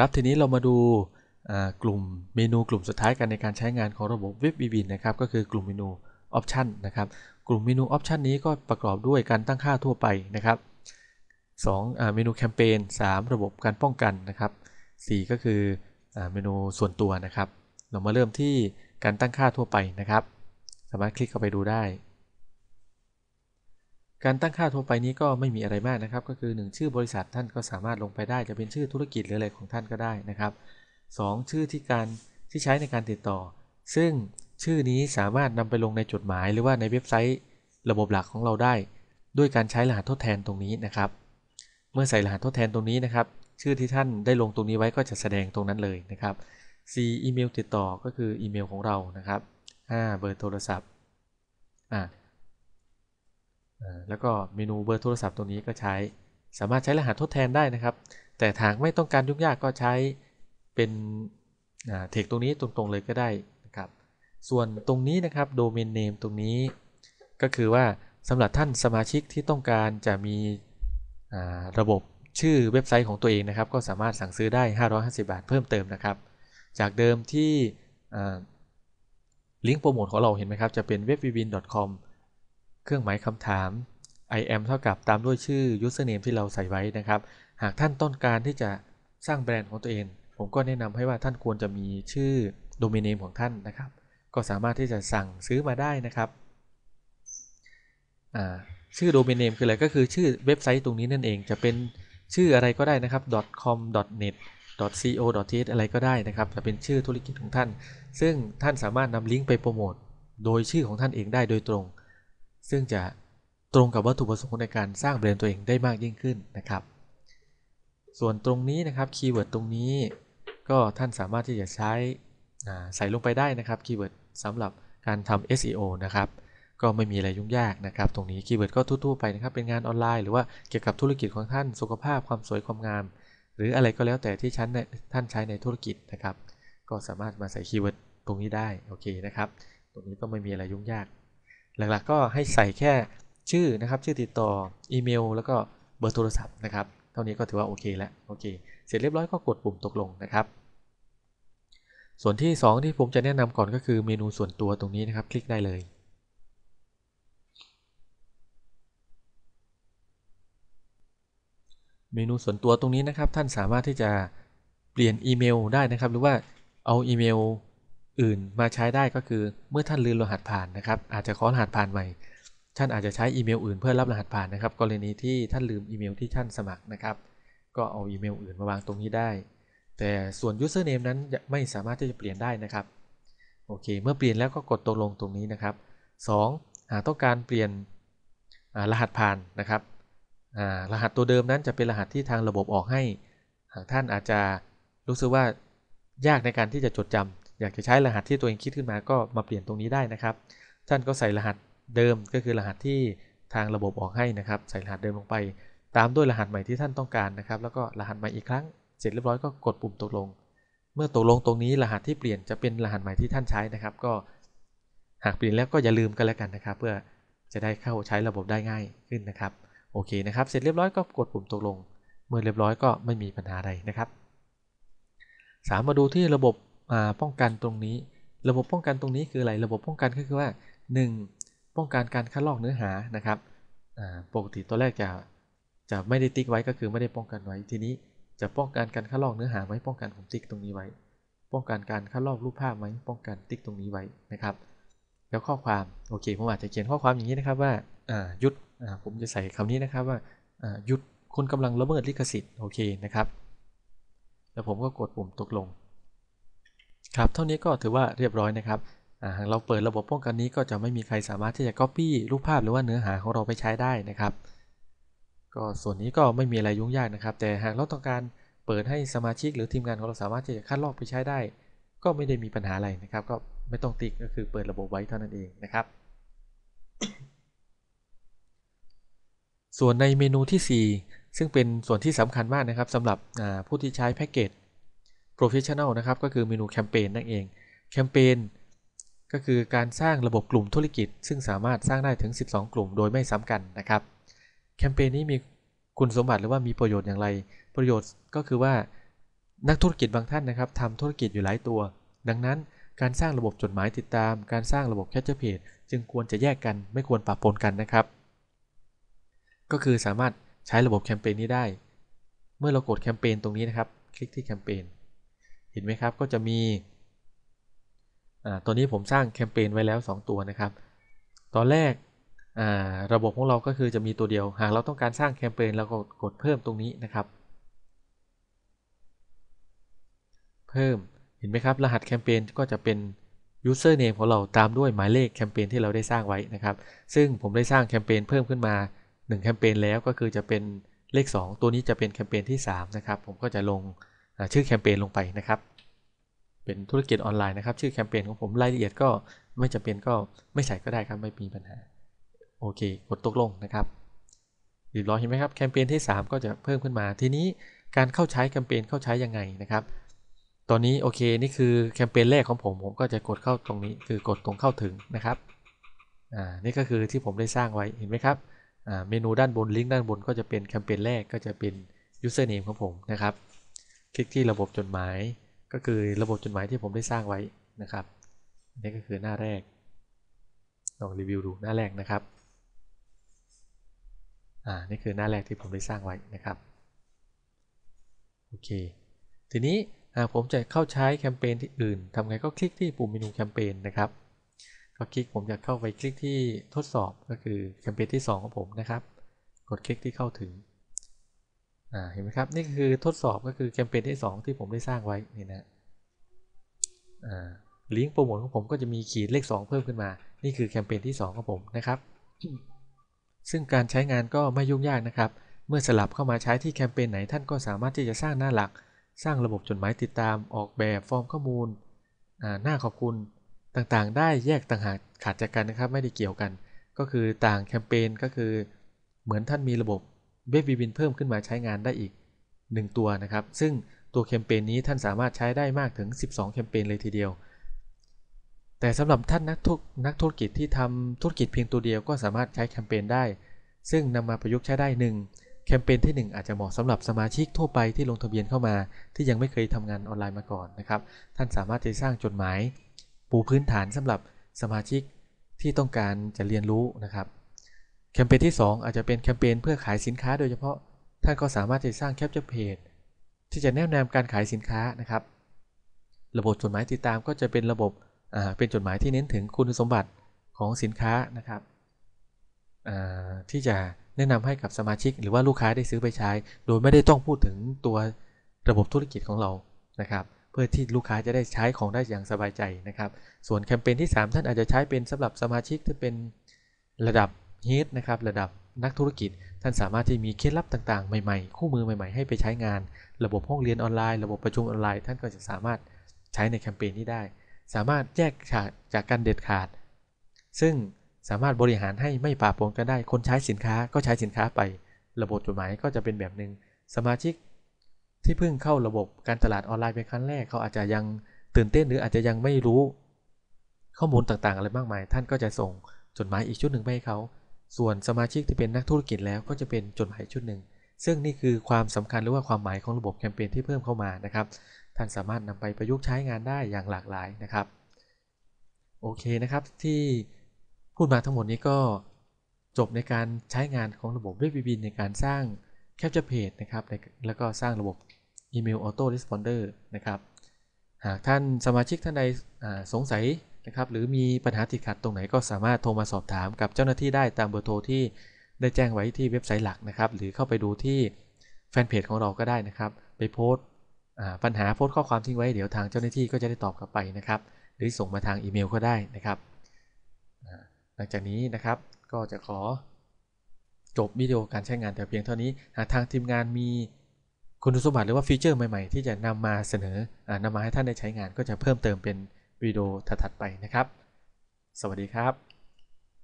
ครับทีนี้เรามาดูกลุ่มเมนูกลุ่มสุดท้ายกันในการใช้งานของระบบเว็บ v ีนะครับก็คือกลุ่มเมนูออปชันนะครับกลุ่มเมนูออปชันนี้ก็ประกอบด้วยการตั้งค่าทั่วไปนะครับ2เมนูแคมเปญ3ระบบการป้องกันนะครับ4ก็คือเมนูส่วนตัวนะครับ เรามาเริ่มที่การตั้งค่าทั่วไปนะครับ สามารถคลิกเข้าไปดูได้ การตั้งค่าทั่วไปนี้ก็ไม่มีอะไรมากนะครับ ก็คือ 1 ชื่อบริษัทท่านก็สามารถลงไปได้ จะเป็นชื่อธุรกิจหรืออะไรของท่านก็ได้นะครับ 2 ชื่อที่การที่ใช้ในการติดต่อ ซึ่งชื่อนี้สามารถนำไปลงในจดหมายหรือว่าในเว็บไซต์ ระบบหลักของเราได้ ด้วยการใช้รหัสทดแทนตรงนี้นะครับ เมื่อใส่รหัสทดแทนตรงนี้นะครับ ชื่อที่ท่านได้ลงตรงนี้ไว้ก็จะแสดงตรงนั้นเลยนะครับ C อีเมลติดต่อก็คืออีเมลของเรานะครับ 5 เบอร์โทรศัพท์อ่า แล้วก็เมนูเบอร์โทรศัพท์ตรงนี้ก็ใช้ สามารถใช้รหัสทดแทนได้นะครับ แต่ทางไม่ต้องการยุ่งยากก็ใช้เป็นเทคตรงนี้ตรงๆเลยก็ได้นะครับ ส่วนตรงนี้นะครับโดเมนเนมตรงนี้ก็คือว่าสำหรับท่านสมาชิกที่ต้องการจะมีระบบชื่อเว็บไซต์ของตัวเองนะครับ ก็สามารถสั่งซื้อได้ 550 บาทเพิ่มเติมนะครับ จากเดิมที่ลิงก์โปรโมทของเราเห็นไหมครับ จะเป็น w e b v i n c o m เครื่องหมายคำถาม I am เท่ากับตามด้วยชื่อ username ที่เราใส่ไว้นะครับ หากท่านต้องการที่จะสร้างแบรนด์ของตัวเอง ผมก็แนะนำให้ว่าท่านควรจะมีชื่อโดเมนเนมของท่านนะครับ ก็สามารถที่จะสั่งซื้อมาได้นะครับ ชื่อโดเมนเนมคืออะไรก็คือชื่อเว็บไซต์ตรงนี้นั่นเอง จะเป็นชื่ออะไรก็ได้นะครับ .com .net .co .th อะไรก็ได้นะครับ จะเป็นชื่อธุรกิจของท่าน ซึ่งท่านสามารถนำลิงก์ไปโปรโมทโดยชื่อของท่านเองได้โดยตรง ซึ่งจะ ตรงกับวัตถุประสงค์ในการสร้างแบรนด์ตัวเองได้มากยิ่งขึ้นนะครับ ส่วนตรงนี้นะครับคีย์เวิร์ดตรงนี้ ก็ท่านสามารถที่จะใช้ใส่ลงไปได้นะครับคีย์เวิร์ดสำหรับการทำ SEO นะครับก็ไม่มีอะไรยุ่งยากนะครับ ตรงนี้คีย์เวิร์ดก็ทั่วๆไปนะครับ เป็นงานออนไลน์หรือว่าเกี่ยวกับธุรกิจของท่านสุขภาพความสวยความงาม หรืออะไรก็แล้วแต่ที่ท่านใช้ในธุรกิจนะครับ ก็สามารถมาใส่คีย์เวิร์ดตรงนี้ได้โอเคนะครับ ตรงนี้ก็ไม่มีอะไรยุ่งยาก หลักๆก็ให้ใส่แค่ ชื่อนะครับชื่อติดต่ออีเมล แล้วก็เบอร์โทรศัพท์นะครับเท่านี้ก็ถือว่าโอเคแล้วโอเคเสร็จเรียบร้อยก็กดปุ่มตกลงนะครับ ส่วนที่ 2 ที่ผมจะแนะนำก่อนก็คือเมนูส่วนตัวตรงนี้นะครับ คลิกได้เลยเมนูส่วนตัวตรงนี้นะครับท่านสามารถที่จะเปลี่ยนอีเมลได้นะครับ หรือว่าเอาอีเมลอื่นมาใช้ได้ก็คือเมื่อท่านลืมรหัสผ่านนะครับ อาจจะขอรหัสผ่านใหม่ ท่านอาจจะใช้อีเมลอื่นเพื่อรับรหัสผ่านนะครับ กรณีที่ท่านลืมอีเมลที่ท่านสมัครนะครับ ก็เอาอีเมลอื่นมาวางตรงนี้ได้ แต่ส่วน username นั้นไม่สามารถที่จะเปลี่ยนได้นะครับ โอเค เมื่อเปลี่ยนแล้วก็กดตกลงตรงนี้นะครับ 2. หากต้องการเปลี่ยนรหัสผ่านนะครับ รหัสตัวเดิมนั้นจะเป็นรหัสที่ทางระบบออกให้ หากท่านอาจจะรู้สึกว่ายากในการที่จะจดจำอยากจะใช้รหัสที่ตัวเองคิดขึ้นมาก็มาเปลี่ยนตรงนี้ได้นะครับ ท่านก็ใส่รหัส เดิมก็คือรหัสที่ทางระบบออกให้นะครับ ใส่รหัสเดิมลงไป ตามด้วยรหัสใหม่ที่ท่านต้องการนะครับ แล้วก็รหัสใหม่อีกครั้ง เสร็จเรียบร้อยก็กดปุ่มตกลง เมื่อตกลงตรงนี้รหัสที่เปลี่ยนจะเป็นรหัสใหม่ที่ท่านใช้นะครับ ก็หากเปลี่ยนแล้วก็อย่าลืมกันแล้วกันนะครับ เพื่อจะได้เข้าใช้ระบบได้ง่ายขึ้นนะครับ โอเคนะครับ เสร็จเรียบร้อยก็กดปุ่มตกลง เมื่อเรียบร้อยก็ไม่มีปัญหาใดนะครับสามมาดูที่ระบบป้องกันตรงนี้ ระบบป้องกันตรงนี้คืออะไร ระบบป้องกันก็คือว่า 1. ป้องกันการคัดลอกเนื้อหานะครับปกติตัวแรกจะจะไม่ได้ติ๊กไว้ก็คือไม่ได้ป้องกันไว้ทีนี้จะป้องกันการคัดลอกเนื้อหาไหมป้องกันผมติ๊กตรงนี้ไว้ ป้องกันการคัดลอกรูปภาพไหมป้องกันติ๊กตรงนี้ไว้นะครับ แล้วข้อความโอเคผมอาจจะเขียนข้อความอย่างนี้นะครับว่าหยุดผมจะใส่คำนี้นะครับว่าหยุดคุณกำลังละเมิดลิขสิทธิ์โอเคนะครับแล้วผมก็กดปุ่มตกลง ครับเท่านี้ก็ถือว่าเรียบร้อยนะครับ หากเราเปิดระบบป้องกันนี้ก็จะไม่มีใครสามารถที่จะ Copy รูปภาพหรือว่าเนื้อหาของเราไปใช้ได้นะครับ ก็ส่วนนี้ก็ไม่มีอะไรยุ่งยากนะครับ แต่หากเราต้องการเปิดให้สมาชิกหรือทีมงานของเราสามารถที่จะคัดลอกไปใช้ได้ ก็ไม่ได้มีปัญหาอะไรนะครับ ก็ไม่ต้องติ๊กก็คือเปิดระบบไว้เท่านั้นเองนะครับ ส่วนในเมนูที่ 4 ซึ่งเป็นส่วนที่สำคัญมากนะครับสำหรับผู้ที่ใช้แพ็กเกจ Professional นะครับก็คือเมนูแคมเปญนั่นเองแคมเปญ ก็คือการสร้างระบบกลุ่มธุรกิจ ซึ่งสามารถสร้างได้ถึง 12 กลุ่มโดยไม่ซ้ำกันนะครับ แคมเปญนี้มีคุณสมบัติหรือว่ามีประโยชน์อย่างไร ประโยชน์ก็คือว่านักธุรกิจบางท่านนะครับทำธุรกิจอยู่หลายตัว ดังนั้นการสร้างระบบจดหมายติดตาม การสร้างระบบแคชเชอร์เพจจึงควรจะแยกกันไม่ควรปะปนกันนะครับ ก็คือสามารถใช้ระบบแคมเปญนี้ได้ เมื่อเรากดแคมเปญตรงนี้นะครับ คลิกที่แคมเปญเห็นไหมครับก็จะมี ตัวนี้ผมสร้างแคมเปญไว้แล้ว 2 ตัวนะครับ ตอนแรกระบบของเราก็คือจะมีตัวเดียว หากเราต้องการสร้างแคมเปญเราก็กดเพิ่มตรงนี้นะครับ เพิ่มเห็นไหมครับ รหัสแคมเปญก็จะเป็น username ของเราตามด้วยหมายเลขแคมเปญที่เราได้สร้างไว้นะครับ ซึ่งผมได้สร้างแคมเปญเพิ่มขึ้นมา 1 แคมเปญแล้วก็คือจะเป็นเลข 2 ตัวนี้จะเป็นแคมเปญที่ 3 นะครับ ผมก็จะลงชื่อแคมเปญลงไปนะครับ เป็นธุรกิจออนไลน์นะครับ ชื่อแคมเปญของผมรายละเอียดก็ไม่จำเป็นก็ไม่ใส่ก็ได้ครับไม่มีปัญหา โอเค กดตกลงนะครับเรียบร้อยเห็นไหมครับแคมเปญที่ 3 ก็จะเพิ่มขึ้นมาทีนี้การเข้าใช้แคมเปญเข้าใช้ยังไงนะครับ ตอนนี้โอเคนี่คือแคมเปญแรกของผมผมก็จะกดเข้าตรงนี้คือกดตรงเข้าถึงนะครับอ่านี่ก็คือที่ผมได้สร้างไว้เห็นไหมครับอ่าเมนูด้านบนลิงก์ด้านบนก็จะเป็นแคมเปญแรกก็จะเป็น username ของผมนะครับ คลิกที่ระบบจดหมาย ก็คือระบบจดหมายที่ผมได้สร้างไว้นะครับนี่ก็คือหน้าแรก ลองรีวิวดูหน้าแรกนะครับ อ่า นี่คือหน้าแรกที่ผมได้สร้างไว้นะครับ โอเค ทีนี้หากผมจะเข้าใช้แคมเปญที่อื่นทำไงก็คลิกที่ปุ่มเมนูแคมเปญนะครับ ก็คลิกผมจะเข้าไปคลิกที่ทดสอบก็คือแคมเปญที่ 2 ของผมนะครับ กดคลิกที่เข้าถึง เห็นไหมครับ นี่คือทดสอบก็คือแคมเปญที่ 2 ที่ผมได้สร้างไว้นี่นะลิงก์โปรโมทของผมก็จะมีขีดเลข 2 เพิ่มขึ้นมา นี่คือแคมเปญที่ 2 ของผมนะครับ ซึ่งการใช้งานก็ไม่ยุ่งยากนะครับ เมื่อสลับเข้ามาใช้ที่แคมเปญไหนท่านก็สามารถที่จะสร้างหน้าหลัก สร้างระบบจดหมายติดตาม ออกแบบฟอร์มข้อมูล หน้าขอบคุณต่างๆ ได้แยกต่างหากขาดจากกันนะครับ ไม่ได้เกี่ยวกัน ก็คือต่างแคมเปญก็คือ เหมือนท่านมีระบบ เว็บวีบินเพิ่มขึ้นมาใช้งานได้อีก 1 ตัวนะครับ ซึ่งตัวแคมเปญนี้ท่านสามารถใช้ได้มากถึง 12 แคมเปญเลยทีเดียว แต่สำหรับท่านนักทุกนักธุรกิจที่ทำธุรกิจเพียงตัวเดียวก็สามารถใช้แคมเปญได้ ซึ่งนำมาประยุกต์ใช้ได้หนึ่งแคมเปญที่ 1 อาจจะเหมาะสำหรับสมาชิกทั่วไปที่ลงทะเบียนเข้ามา ที่ยังไม่เคยทำงานออนไลน์มาก่อนนะครับ ท่านสามารถจะสร้างจดหมาย ปูพื้นฐานสำหรับสมาชิกที่ต้องการจะเรียนรู้นะครับ แคมเปญที่ 2 อาจจะเป็นแคมเปญเพื่อขายสินค้าโดยเฉพาะ ท่านก็สามารถจะสร้างแคปเจอร์เพจที่จะแนะนำการขายสินค้านะครับ ระบบจดหมายติดตามก็จะเป็นระบบเป็นจดหมายที่เน้นถึงคุณสมบัติของสินค้านะครับที่จะแนะนำให้กับสมาชิก หรือว่าลูกค้าได้ซื้อไปใช้ โดยไม่ได้ต้องพูดถึงตัวระบบธุรกิจของเรานะครับ เพื่อที่ลูกค้าจะได้ใช้ของได้อย่างสบายใจนะครับ ส่วนแคมเปญที่ 3 ท่านอาจจะใช้เป็นสำหรับสมาชิกที่เป็นระดับ ฮิตนะครับระดับนักธุรกิจ ท่านสามารถที่มีเคล็ดลับต่างๆ ใหม่ๆ คู่มือใหม่ๆ ให้ไปใช้งาน ระบบห้องเรียนออนไลน์ ระบบประชุมออนไลน์ ท่านก็จะสามารถใช้ในแคมเปญนี้ได้ สามารถแยกขาดจากการเด็ดขาด ซึ่งสามารถบริหารให้ไม่ปะปนกันได้ คนใช้สินค้าก็ใช้สินค้าไป ระบบจดหมายก็จะเป็นแบบหนึ่งสมาชิกที่เพิ่งเข้าระบบการตลาดออนไลน์เป็นครั้งแรกเขาอาจจะยังตื่นเต้นหรืออาจจะยังไม่รู้ ข้อมูลต่างๆ อะไรมากมาย ท่านก็จะส่งจดหมายอีกชุดหนึ่งไปให้เขา ส่วนสมาชิกที่เป็นนักธุรกิจแล้วก็จะเป็นจดหมายชุดหนึ่ง ซึ่งนี่คือความสำคัญหรือว่าความหมายของระบบแคมเปญที่เพิ่มเข้ามานะครับ ท่านสามารถนำไปประยุกต์ใช้งานได้อย่างหลากหลายนะครับ โอเคนะครับที่พูดมาทั้งหมดนี้ก็จบในการใช้งานของระบบเว็บวีบินในการสร้างแคปเจอร์เพจนะครับแล้วก็สร้างระบบอีเมลออโต้รีสปอนเดอร์นะครับ หากท่านสมาชิกท่านใดสงสัย นะครับหรือมีปัญหาติดขัดตรงไหนก็สามารถโทรมาสอบถามกับเจ้าหน้าที่ได้ตามเบอร์โทรที่ได้แจ้งไว้ที่เว็บไซต์หลักนะครับ หรือเข้าไปดูที่แฟนเพจของเราก็ได้นะครับ ไปโพสต์ปัญหาโพสต์ข้อความทิ้งไว้เดี๋ยวทางเจ้าหน้าที่ก็จะได้ตอบกลับไปนะครับ หรือส่งมาทางอีเมลก็ได้นะครับหลังจากนี้นะครับก็จะขอจบวิดีโอการใช้งานแต่เพียงเท่านี้หากทางทีมงานมีคุณสมบัติหรือว่าฟีเจอร์ใหม่ๆ ที่จะนำมาเสนอนำมาให้ท่านได้ใช้งานก็จะเพิ่มเติมเป็น วิดีโอถัดๆไปนะครับ สวัสดีครับ